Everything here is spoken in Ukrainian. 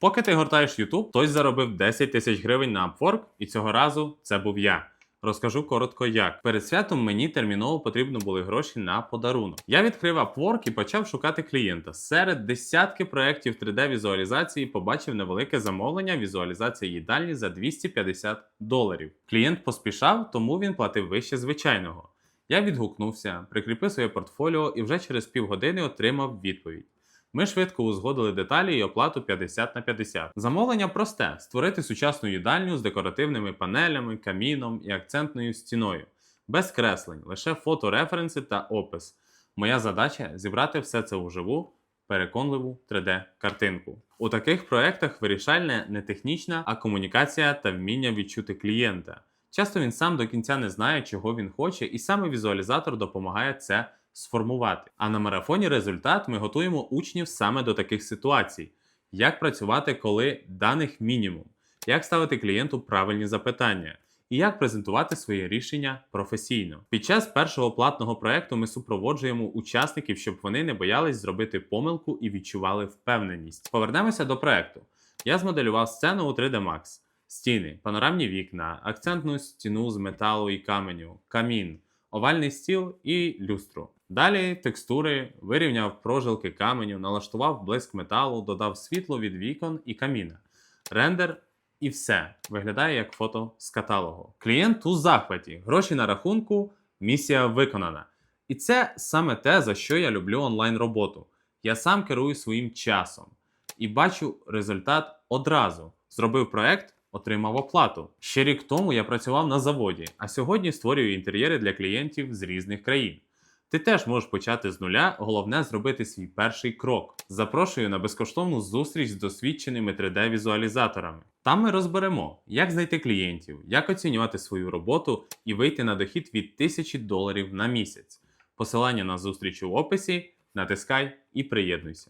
Поки ти гортаєш YouTube, хтось заробив 10 тисяч гривень на Upwork, і цього разу це був я. Розкажу коротко як. Перед святом мені терміново потрібно були гроші на подарунок. Я відкрив Upwork і почав шукати клієнта. Серед десятки проєктів 3D-візуалізації побачив невелике замовлення візуалізації їдальні за 250 доларів. Клієнт поспішав, тому він платив вище звичайного. Я відгукнувся, прикріпив своє портфоліо і вже через півгодини отримав відповідь. Ми швидко узгодили деталі і оплату 50 на 50. Замовлення просте: створити сучасну їдальню з декоративними панелями, каміном і акцентною стіною, без креслень, лише фотореференси та опис. Моя задача зібрати все це вживу, переконливу 3D-картинку. У таких проєктах вирішальне не технічна, а комунікація та вміння відчути клієнта. Часто він сам до кінця не знає, чого він хоче, і саме візуалізатор допомагає це сформувати. А на марафоні результат ми готуємо учнів саме до таких ситуацій: як працювати, коли даних мінімум, як ставити клієнту правильні запитання. І як презентувати своє рішення професійно. Під час першого платного проекту ми супроводжуємо учасників, щоб вони не боялись зробити помилку і відчували впевненість. Повернемося до проекту. Я змоделював сцену у 3D Max. Стіни, панорамні вікна, акцентну стіну з металу і каменю, камін, овальний стіл і люстру. Далі текстури, вирівняв прожилки каменю, налаштував блиск металу, додав світло від вікон і каміна. Рендер і все виглядає як фото з каталогу. Клієнт у захваті, гроші на рахунку, місія виконана. І це саме те, за що я люблю онлайн роботу. Я сам керую своїм часом і бачу результат одразу. Зробив проект, отримав оплату. Ще рік тому я працював на заводі, а сьогодні створюю інтер'єри для клієнтів з різних країн. Ти теж можеш почати з нуля, головне зробити свій перший крок. Запрошую на безкоштовну зустріч з досвідченими 3D-візуалізаторами. Там ми розберемо, як знайти клієнтів, як оцінювати свою роботу і вийти на дохід від 1000 доларів на місяць. Посилання на зустріч у описі, натискай і приєднуйся.